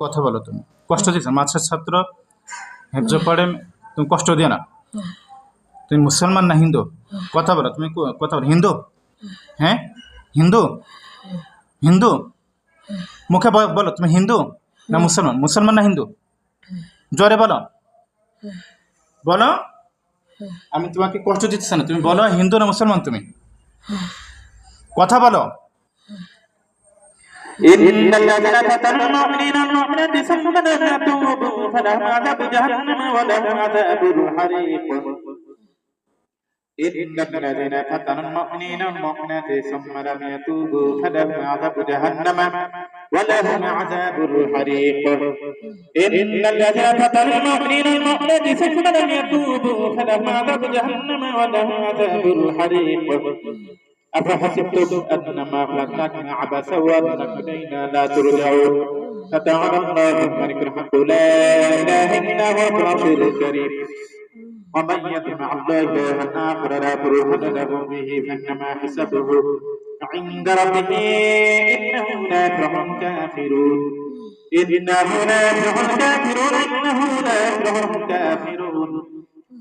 কথা বলো তুমি। কষ্ট দিচ্ছ মাছের ছাত্র, হেফজ পড়ে, তুমি কষ্ট দিও না। তুমি মুসলমান না হিন্দু? কথা বলো, তুমি কথা বলো। হিন্দু? হ্যাঁ? হিন্দু? হিন্দু? মুখে বলো, তুমি হিন্দু না মুসলমান? মুসলমান না হিন্দু? জোরে বলো। বলো। আমি তোমাকে কষ্ট দিচ্ছি না। তুমি বলো, হিন্দু না মুসলমান তুমি? কথা বলো। إن الذين فتنوا المؤمنين والمؤمنات ثم لم يتوبوا فلهم عذاب جهنم ولهم عذاب الحريق. إن الذين فتنوا المؤمنين والمؤمنات ثم لم يتوبوا فلهم عذاب جهنم ولهم عذاب الحريق. إن الذين فتنوا المؤمنين والمؤمنات ثم لم يتوبوا فلهم عذاب جهنم ولهم عذاب الحريق. أفحسبتم أنما خلقناكم عبثا وأنكم لا ترجعون؟ فتعالى الله الملك الحق لا إله إلا هو الرسول الكريم. ومن يطمع الله إلها آخر لا برهان له به فإنما حسبه عند ربه. إنه لا يفلح الكافرون إنه لا يفلح الكافرون إنه لا يفلح الكافرون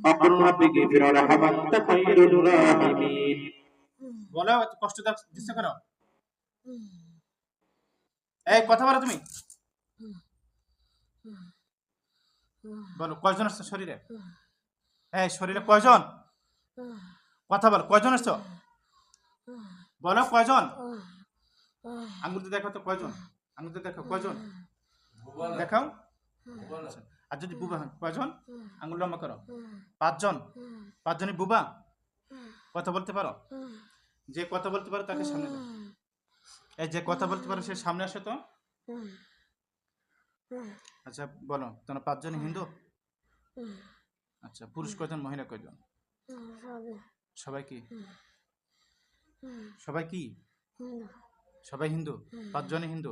وقل رب اغفر وارحم أنت خير الراحمين. বলো কষ্ট দিচ্ছ কেন এই কথা বলো তুমি। বলো কয়জন আসছো শরীরে? এই শরীরে কয়জন? কথা বলো কয়জন আসছো বলো কয়জন? আঙুল দেখো তো কয়জন। আঙুল দেখো কয়জন? দেখাও। আচ্ছা। আর যদি বুবা কয়জন? আঙুল লম্বা করো। পাঁচজন? পাঁচজনই বুবা? কথা বলতে পারো? যে কথা বলতে পারো তাকে সামনে দাও এই যে কথা বলতে পারো সে সামনে আসো তো? আচ্ছা বলো তোমরা পাঁচজন হিন্দু? আচ্ছা পুরুষ কয়জন মহিলা কয়জন? সবাই। কি? সবাই কি? সবাই হিন্দু? পাঁচজনই হিন্দু?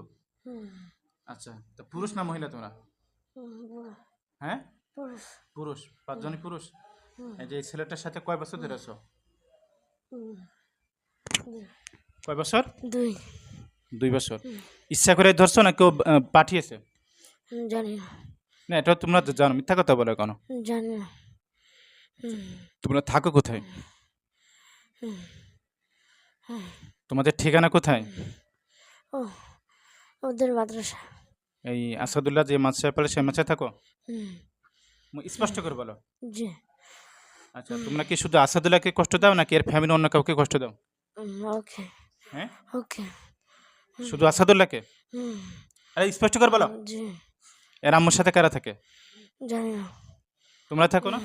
আচ্ছা তো পুরুষ না মহিলা তোমরা? হ্যাঁ? পুরুষ। পাঁচজনই পুরুষ? এই যে ছেলেটার সাথে কয় বছর ধরে আছো? কয় বছর? দুই। দুই বছর। ইচ্ছা করে ধরছো না কেউ পাঠিয়েছে? জানি না। না এটা তোমরা তো জানো মিথ্যা কথা বলে কেন? জানি না। তোমরা থাকো কোথায়? তোমাদের ঠিকানা কোথায়? ও ওদের মাদ্রাসা। এই আসাদুল্লাহ যে মাছায় পড়ে সেই মাছায় থাকো? স্পষ্ট করে বলো। জি। আচ্ছা তোমরা কি শুধু আসাদুল্লাহকে কষ্ট দাও নাকি এর ফ্যামিলি অন্য কাউকে কষ্ট দাও? ওকে হ্যাঁ? ওকে শুধু আসাদুল্লাহকে? আরে স্পষ্ট করে বলো। জি। এর আম্মুর সাথে কারা থাকে? জানি না। তোমরা থাকো না?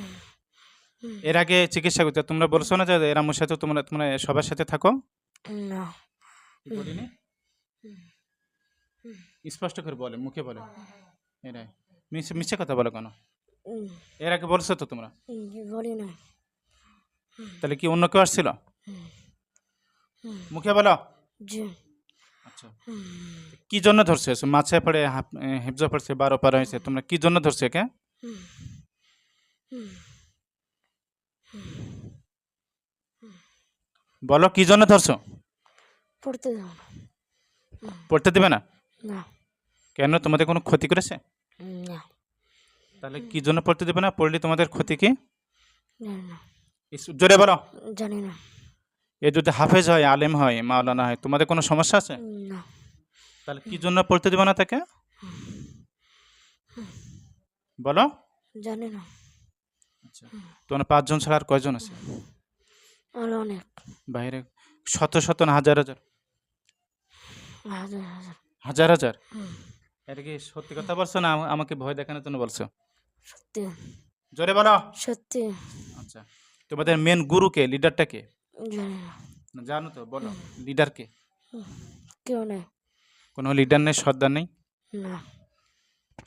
এর আগে চিকিৎসা করতে তোমরা বলছো না যে এর আম্মুর সাথে তোমরা তোমরা সবার সাথে থাকো? না। বলিনি স্পষ্ট করে বলে মুখে বলে। এরাই। মিছে মিছে কথা বলো কেন? এর আগে বলছো তো তোমরা? বলি না তাহলে কি অন্য কেউ আসছিল? মুখে বলো। আচ্ছা। কি জন্য ধরছে? মাছে পড়ে হেফজা পড়ছে বারো পার হয়েছে তোমরা কি জন্য ধরছে হুম, বলো কি জন্য ধরছো? পড়তে দাও পড়তে দেবে না? কেন? তোমাদের কোনো ক্ষতি করেছে? না। তাহলে কি জন্য পড়তে দেবে না? পড়লে তোমাদের ক্ষতি কি? জোরে বলো। জানি না। এ যদি হাফেজ হয় আলেম হয় মাওলানা হয় তোমাদের কোনো সমস্যা আছে? তাহলে কি জন্য পড়তে দেবে না তাকে? বলো। জানি না। আচ্ছা। তোমার পাঁচজন ছাড়া আর কয়জন আছে? অনেক। বাইরে শত শত না হাজার হাজার? হাজার হাজার। হাজার হাজার? এটা কি সত্যি কথা বলছো না আম- আমাকে ভয় দেখানোর জন্য বলছো? সত্যি। জোরে বলো। সত্যি। আচ্ছা। তোমাদের মেন গুরুকে লিডারটা কে? জানি না। না, জানো তো বলো লিডার কে? কেউ নেই। কোনো লিডার নেই সর্দার নেই? না।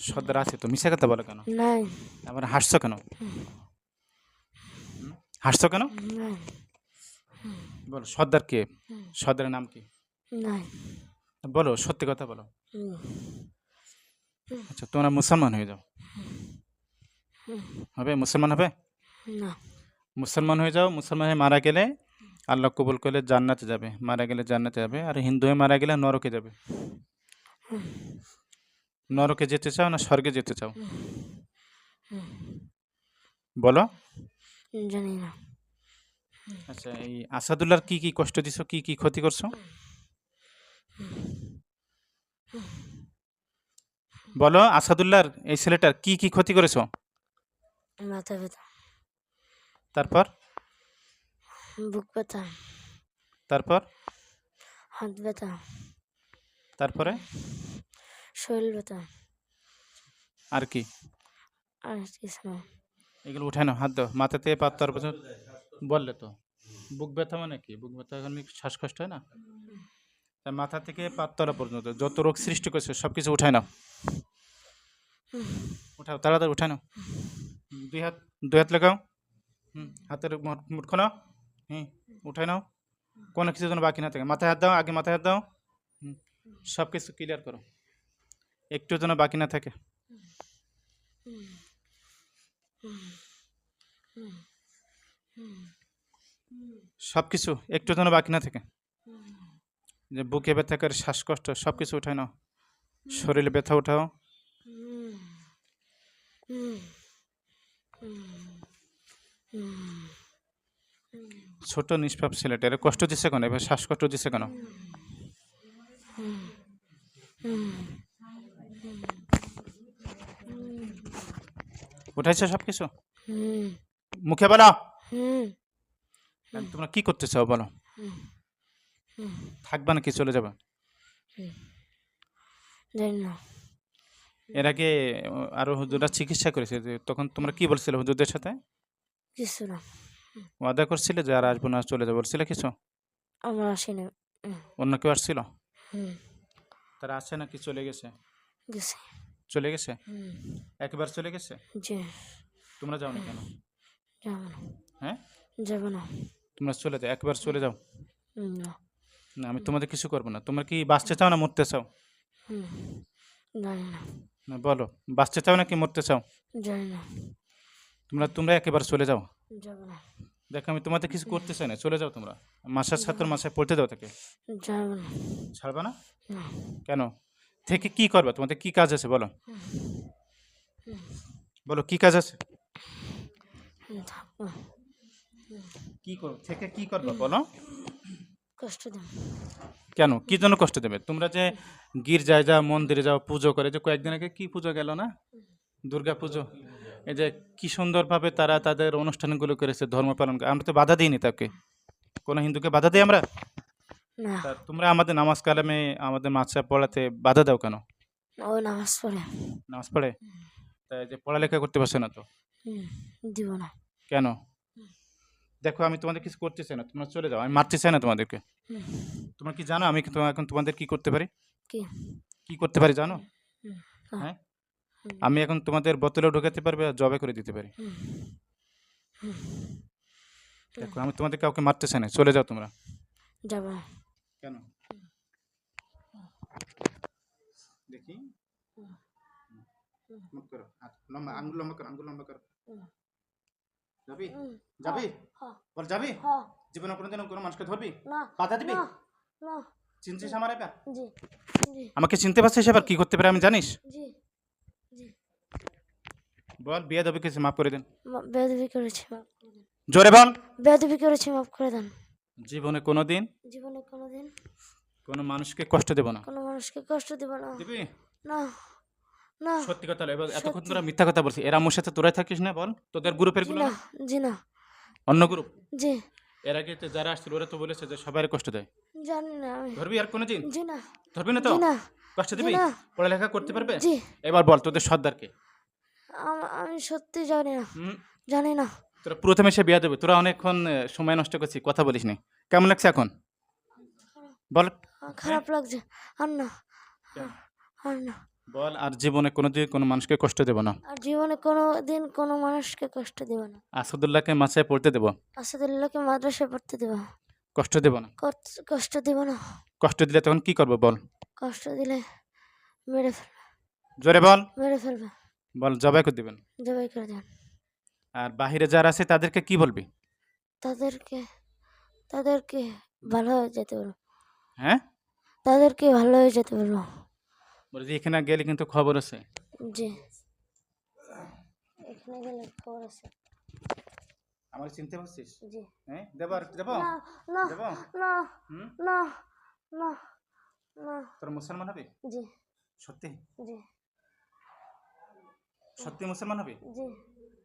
সর্দার আছে তো মিশা কথা বলো কেন? নাই। আবার হাসছো কেন? হাসছো কেন? বলো সর্দার কে? সর্দারের নাম কি? নাই। বলো সত্যি কথা বলো। আচ্ছা তোমরা মুসলমান হয়ে যাও। হবে মুসলমান হবে? না। মুসলমান হয়ে যাও মুসলমান হয়ে মারা গেলে আল্লাহ কবুল করলে জান্নাতে যাবে মারা গেলে জান্নাতে যাবে আর হিন্দু হয়ে মারা গেলে নরকে যাবে। নরকে যেতে চাও না স্বর্গে যেতে চাও? বলো। জানি না। আচ্ছা এই আসাদুল্লাহর কি কি কষ্ট দিছো কি কি ক্ষতি করছ? বলো আসাদুল্লাহর এই ছেলেটার কি কি ক্ষতি করেছ? মাথা ব্যথা। তারপর? বুক ব্যথা তারপর? হাত ব্যথা তারপরে? শরীর ব্যথা আর কি? আর কিছু না। এগুলো উঠায় না হাত দাও। মাথাতে পাত তার পর্যন্ত বললে তো। বুক ব্যথা মানে কি? বুক ব্যথা এখন শ্বাসকষ্ট হয় না? তা মাথা থেকে পাততলা পর্যন্ত। যত রোগ সৃষ্টি করছে সব কিছু উঠায় নাও। উঠাও তাড়াতাড়ি উঠায় নাও। দুই হাত দুই হাত লাগাও। হুম হাতের মুঠ- মুঠো নাও। হুম উঠায় নাও। কোনো কিছু যেন বাকি না থাকে। মাথায় হাত দাও, আগে মাথায় হাত দাও। হুম সব কিছু ক্লিয়ার করো। একটু যেন বাকি না থাকে। সব কিছু একটু যেন বাকি না থাকে। যে বুকে ব্যথা করে, শ্বাসকষ্ট সব কিছু উঠায় নাও। শরীরে ব্যথা উঠাও। ছোট নিষ্পাপ ছেলেটা এর কষ্ট দিচ্ছে কেন? এবার শ্বাসকষ্ট দিচ্ছে কেন? উঠাইছে সব কিছু মুখে বলো। তোমরা কি করতে চাও বলো? থাকবা নাকি চলে যাবে? এর আগে আরও হুজুরা চিকিৎসা করেছে তখন তোমরা কি বলছিলে হুজুরদের সাথে? কিছু না। ওয়াদা করছিলে যে আর আসব না চলে যাব বলছিলে কিছু? আমার আসি না অন্য কেউ আসছিল? হুম। তারা আছে নাকি চলে গেছে? গেছে। চলে গেছে? হুম। একবার চলে গেছে? জি। তোমরা যাও না কেন? যাব না। হ্যাঁ? যাব না। তোমরা চলে যাও একবার চলে যাও। না। না আমি তোমাদের কিছু করব না। তোমরা কি বাঁচতে চাও না মরতে চাও? না। না বলো বাঁচতে চাও নাকি মরতে চাও? জানি না। তোমরা তোমরা একেবারে চলে যাও। যাব না। দেখো আমি তোমাদের কিছু করতে চাই না। চলে যাও তোমরা। মাসার ছাত্র মাসায় পড়তে দাও তাকে? ছাড়বে না? কেন? থেকে কি করবে? তোমাদের কি কাজ আছে বলো? বলো কি কাজ আছে? কি করো? থেকে কি করবে বলো? কষ্ট দেন কেন? কি জন্য কষ্ট দেবে? তোমরা যে গির্জায় যাও মন্দিরে যাও পুজো করে যে কয়েকদিন আগে কি পুজো গেল না? দুর্গা পুজো এই যে কি সুন্দরভাবে তারা তাদের অনুষ্ঠানগুলো করেছে ধর্ম পালন করে। আমরা তো বাধা দিইনি তাকে। কোনো হিন্দুকে বাধা দিই আমরা? তা তোমরা আমাদের নামাজ কালামে আমাদের মাছা পড়াতে বাধা দাও কেন? ও নামাজ পড়ে। নামাজ পড়ে? তাই যে পড়ালেখা করতে পারছে না তো? দিব না। কেন? দেখো আমি তোমাদের কিছু করতে চাই না। তোমরা চলে যাও। আমি মারতে চাই না তোমাদেরকে। তোমরা কি জানো আমি এখন তোমাদের কি করতে পারি? কি? কি করতে পারি জানো? হ্যাঁ। আমি এখন তোমাদের বোতলেও ঢোকাতে পারবে আর জবে করে দিতে পারি। দেখো আমি তোমাদের কাউকে মারতে চাই না। চলে যাও তোমরা। যাব। কেন? দেখি। মুখ করো। লম্বা আঙ্গুল লম্বা করো আঙ্গুল লম্বা করো। যাবি? যাবি? বল যাবি? জীবনে কোনোদিন কোনো মানুষকে ধরবি? বাধা দিবি? চিনছিস আমার আমাকে চিনতে পারছিস এবার? কি করতে পারে আমি জানিস? বল বিয়ে দেবে কিছু মাফ করে দেন। বেয়াদবি করেছি মাফ করে দেন। জোরে বল। বেয়াদবি করেছি মাফ করে দেন। জীবনে কোনোদিন জীবনে কোনোদিন কোনো মানুষকে কষ্ট দেব না। কোনো মানুষকে কষ্ট দিব না। দিবি? না না। সত্যি কথা এবার এতক্ষণ তোরা মিথ্যা কথা বলছিস। এরা আমার সাথে তোরাই থাকিস না বল? তোদের গ্রুপেরগুলো? জি না অন্য গ্রুপ জি। এর আগে তো যারা আসছিল ওরা তো বলেছে যে সবাই কষ্ট দেয়। জানি না ধরবি আর কোনোদিন? জি না। ধরবি না তো? কষ্ট দিবি? পড়ালেখা করতে পারবে? জি। এবার বল তোদের সর্দারকে। আম- সত্যি জানি না। জানি না। তোরা প্রথমে সে বিয়া দেবে। তোরা অনেকক্ষণ সময় নষ্ট করছিস কথা বলিস নি। কেমন লাগছে এখন? বল। খারাপ লাগছে। আর না। আর না। বল আর জীবনে কোনোদিন কোনো মানুষকে কষ্ট দেব না। আর জীবনে কোনো দিন কোনো মানুষকে কষ্ট দিব না। আসাদুল্লাহকে মাসায় পড়তে দেব। আসাদুল্লাহকে মাদ্রাসায় পড়তে দিব। কষ্ট দেব না। কষ্ট দিব না। কষ্ট দিলে তখন কি করব বল? কষ্ট দিলে মেরে ফেলবে। জোরে বল। মেরে ফেলবে। বল জবাই করে দিবেন। জবাই করে দেন। আর বাহিরে যারা আছে তাদেরকে কি বলবি? তাদেরকে তাদেরকে ভালো হয়ে যেতে বলো। হ্যাঁ? তাদেরকে ভালো হয়ে যেতে বলে। যে এখানে গেলে কিন্তু খবর আছে। জি। এখানে গেলে খবর আছে। আমার চিনতে পারছিস? জি। হ্যাঁ? দেবো আর দেবো? না না না না না। তোর মুসলমান হবে? জি। সত্যি? জি। সত্যি মুসলমান হবে? জি।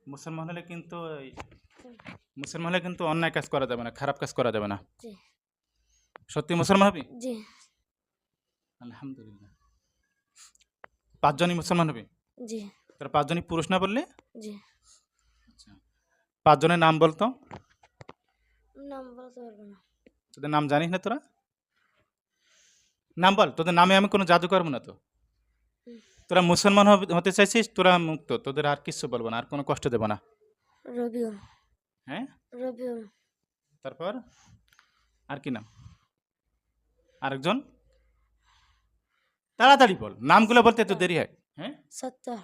মুসলমান হলে কিন্তু মুসলমান হলে কিন্তু অন্যায় কাজ করা যাবে না খারাপ কাজ করা যাবে না। জি। সত্যি মুসলমান হবে? জি। আলহামদুলিল্লাহ। পাঁচজনই মুসলমান হবে? জি। তোরা পাঁচজনই পুরুষ না বললে? জি। আচ্ছা। পাঁচজনের নাম বলতো? নাম বলতে পারব না। তোদের নাম জানিস না তোরা? নাম বল তোদের নামে আমি কোনো জাদু করব না তো? তোরা মুসলমান হতে চাইছিস তোরা মুক্ত তোদের আর কিছু বলব না আর কোনো কষ্ট দেবো না। রবিউল। হ্যাঁ? রবিউল। তারপর আর কি নাম? আরেকজন? তাড়াতাড়ি বল নামগুলো বলতে তো দেরি হয়। হ্যাঁ? সত্তর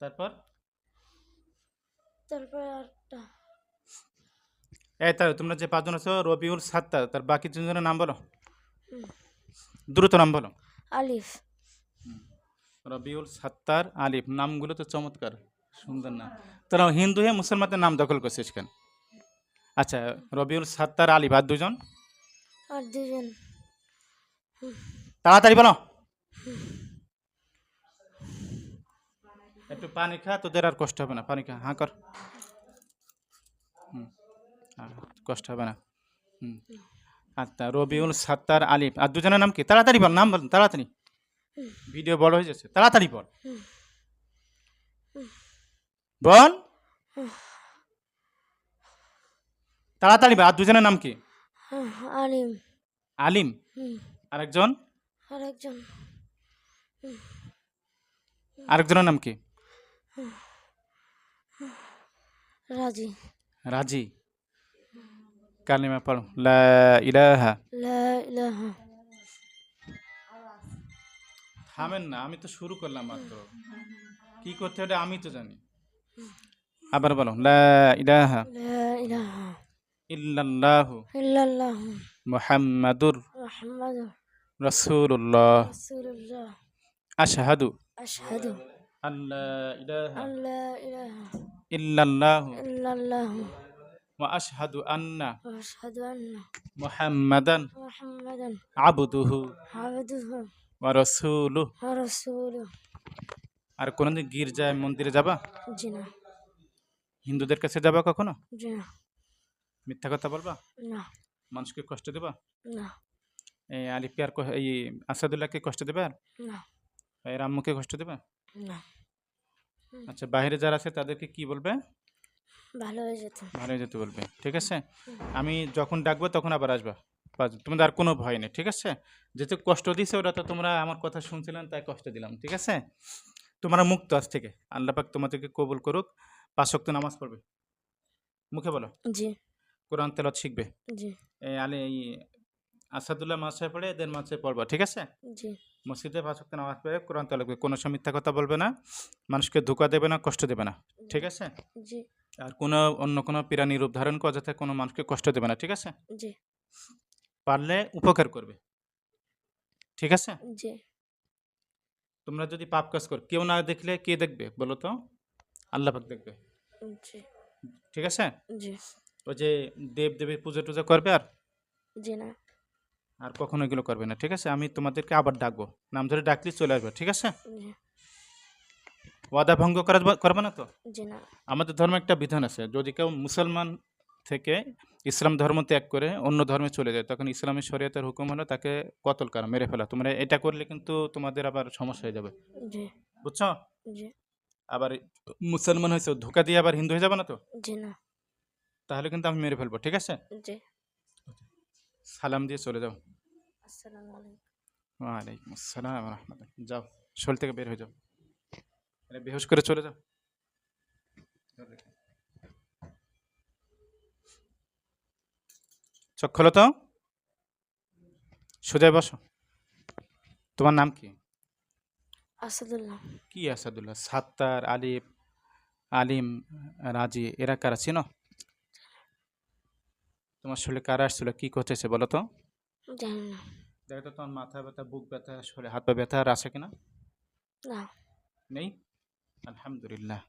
তারপর? তারপরে আটটা এই তাই তোমরা যে পাঁচজন আছো রবিউল সাতটা তার বাকি তিনজনের নাম বলো। দ্রুত নাম বলো। আলিফ। রবিউল সাত্তার আলিফ নামগুলো তো চমৎকার সুন্দর নাম। তোরা হিন্দু হয়ে মুসলমানদের নাম দখল করছিস কেন আচ্ছা রবিউল সাত্তার আলিফ আর দুজন? আর দুজন। তাড়াতাড়ি বলো। একটু পানি খা তোদের আর কষ্ট হবে না পানি খা। হাঁ কর। কষ্ট হবে না। হুম। আচ্ছা রবিউল সাত্তার আলিফ আর দুজনের নাম কি? তাড়াতাড়ি বল নাম বল তাড়াতাড়ি। ভিডিও বড় হয়ে যাচ্ছে তাড়াতাড়ি বল। বল। তাড়াতাড়ি বল আর দুজনের নাম কি? আলিম। আলিম। আরেকজন? আরেকজন। আরেকজনের নাম কি? রাজি। রাজি। কালিমা পড়ো। লা ইলাহা। লা ইলাহা। থামেন না আমি তো শুরু করলাম মাত্র। কি করতে হবে আমি তো জানি। আবার বলো লা ইলাহা ইল্লাল্লাহু ইল্লাল্লাহু মুহাম্মাদুর মুহাম্মাদুর রাসূলুল্লাহ। রাসূলুল্লাহ আশহাদু আশহাদু আল্লা ইলাহা আন লা ইলাহা ইল্লাল্লাহু ইল্লাল্লাহু রাসূলুহু আর কোনদিন গির্জায় মন্দিরে যাবা? জি না। হিন্দুদের কাছে যাবা কখনো? জি না। মিথ্যা কথা বলবা? না। মানুষকে কষ্ট দেবা? না। এই আর ক- এই আসাদুল্লাহকে কষ্ট দেবে? আর না। এর আম্মুকে কষ্ট দেবে? না। আচ্ছা বাইরে যারা আছে তাদেরকে কি বলবে? ভালো হয়ে যেত। ভালো হয়ে যেতে বলবে। ঠিক আছে? আমি যখন ডাকবো তখন আবার আসবা। তোমাদের আর কোনো ভয় নেই ঠিক আছে? যেহেতু কষ্ট দিছে ওরা তো তোমরা আমার কথা শুনছিলেন তাই কষ্ট দিলাম ঠিক আছে? তোমরা মুক্ত আজ থেকে আল্লাহ পাক তোমাদেরকে কবুল করুক পাঁচ শক্ত নামাজ পড়বে। মুখে বলো। জি। কোরআন তেলত শিখবে। জি। এই আলে এই আসাদুল্লাহ মাসায় পড়ে এদের মাসায় পড়বা ঠিক আছে? জি। মসজিদে পাঁচ ওয়াক্ত নামাজ পড়ে কোরআন করবে কোনো সময় মিথ্যা কথা বলবে না মানুষকে ধোকা দেবে না কষ্ট দেবে না ঠিক আছে? জি। আর কোনো অন্য কোনো প্রাণী রূপ ধারণ করে যাতে কোনো মানুষকে কষ্ট দেবে না ঠিক আছে? জি। পারলে উপকার করবে। ঠিক আছে? জি। তোমরা যদি পাপ কাজ কর কেউ না দেখলে কে দেখবে বলো তো? আল্লাহ পাক দেখবে। জি। ঠিক আছে? জি। ওই যে দেব দেবী পুজো টুজো করবে আর? জি না। আর কখনো এগুলো করবে না ঠিক আছে? আমি তোমাদেরকে আবার ডাকবো। নাম ধরে ডাকলে চলে আসবে ঠিক আছে? ওয়াদা ভঙ্গ করা করবে না তো? আমাদের ধর্মে একটা বিধান আছে যদি কেউ মুসলমান থেকে ইসলাম ধর্ম ত্যাগ করে অন্য ধর্মে চলে যায়। তখন ইসলামী শরীয়তের হুকুম হলো তাকে কতল করা মেরে ফেলা। তোমরা এটা করলে কিন্তু তোমাদের আবার সমস্যা হয়ে যাবে। বুঝছ? আবার মুসলমান হয়েছে ধোকা দিয়ে আবার হিন্দু হয়ে যাবে না তো? তাহলে কিন্তু আমি মেরে ফেলব ঠিক আছে? সালাম দিয়ে চলে যাও। ওয়ালাইকুম আসসালাম রহমতুল্লাহ। যাও শোল থেকে বের হয়ে যাও। বেহুশ করে চলে যাও। চোখ খোলো তো। সোজায় বসো। তোমার নাম কি? আসাদুল্লাহ। কি আসাদুল্লাহ? সাত্তার আলিফ আলিম রাজি এরা কারা চিনো? তোমার শরীরে কারা আসছিল? কি করতেছে বলো তো। দেখো তো তোমার মাথা ব্যথা বুক ব্যথা শরীরে হাত পা ব্যথা আর আছে কিনা? না। নেই? আলহামদুলিল্লাহ।